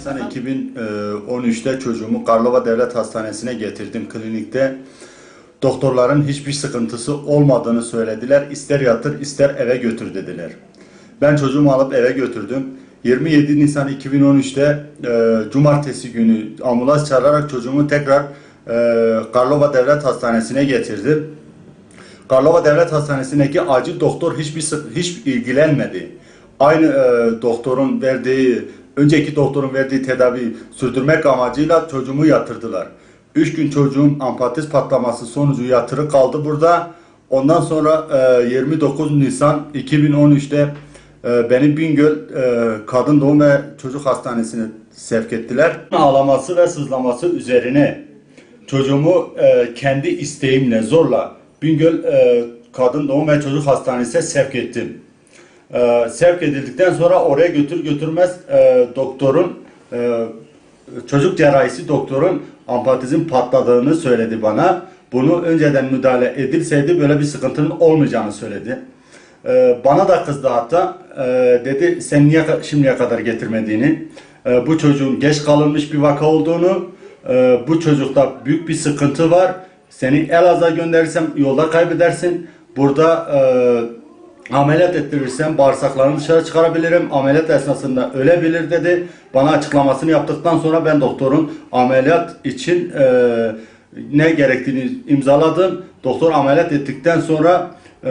Nisan 2013'te çocuğumu Karlova Devlet Hastanesi'ne getirdim klinikte. Doktorların hiçbir sıkıntısı olmadığını söylediler. İster yatır ister eve götür dediler. Ben çocuğumu alıp eve götürdüm. 27 Nisan 2013'te e, cumartesi günü ambulans çağırarak çocuğumu tekrar e, Karlova Devlet Hastanesi'ne getirdim. Karlova Devlet Hastanesi'ndeki acil doktor hiçbir hiç ilgilenmedi. Aynı e, doktorun verdiği, önceki doktorun verdiği tedavi sürdürmek amacıyla çocuğumu yatırdılar. Üç gün çocuğum ampatiz patlaması sonucu yatırı kaldı burada. Ondan sonra e, 29 Nisan 2013'te e, beni Bingöl e, Kadın Doğum ve Çocuk Hastanesi'ne sevk ettiler. Ağlaması ve sızlaması üzerine çocuğumu e, kendi isteğimle zorla Bingöl e, Kadın Doğum ve Çocuk Hastanesi'ne sevk ettim. E, sevk edildikten sonra oraya götür götürmez e, doktorun e, çocuk cerrahisi doktorun ampatizm patladığını söyledi bana. Bunu önceden müdahale edilseydi böyle bir sıkıntının olmayacağını söyledi. E, bana da kızdı hatta. E, dedi sen niye şimdiye kadar getirmediğini. E, bu çocuğun geç kalınmış bir vaka olduğunu. e, bu çocukta büyük bir sıkıntı var. Seni Elazığ'a gönderirsem yolda kaybedersin. Burada e, ameliyat ettirirsem bağırsaklarını dışarı çıkarabilirim. Ameliyat esnasında ölebilir dedi. Bana açıklamasını yaptıktan sonra ben doktorun ameliyat için e, ne gerektiğini imzaladım. Doktor ameliyat ettikten sonra e,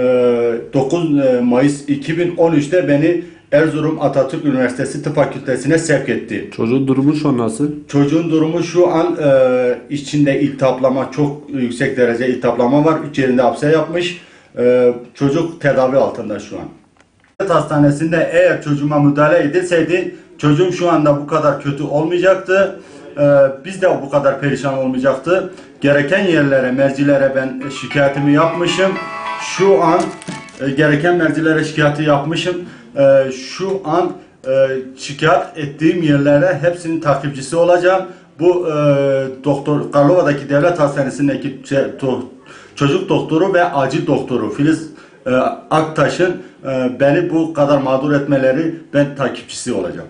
9 Mayıs 2013'te beni Erzurum Atatürk Üniversitesi Tıp Fakültesine sevk etti. Çocuğun durumu şu an nasıl? Çocuğun durumu şu an e, içinde iltihaplama çok yüksek derece iltihaplama var. Üç yerinde hapse yapmış. E, çocuk tedavi altında şu an. Devlet Hastanesi'nde eğer çocuğuma müdahale edilseydi çocuğum şu anda bu kadar kötü olmayacaktı. E, biz de bu kadar perişan olmayacaktı. Gereken yerlere, mercilere ben şikayetimi yapmışım. Şu an e, gereken mercilere şikayeti yapmışım. E, şu an e, şikayet ettiğim yerlere hepsinin takipçisi olacağım. Bu e, doktor Karlova'daki devlet hastanesindeki şey, çocuk doktoru ve acil doktoru Filiz e, Aktaş'ın e, beni bu kadar mağdur etmeleri ben takipçisi olacağım.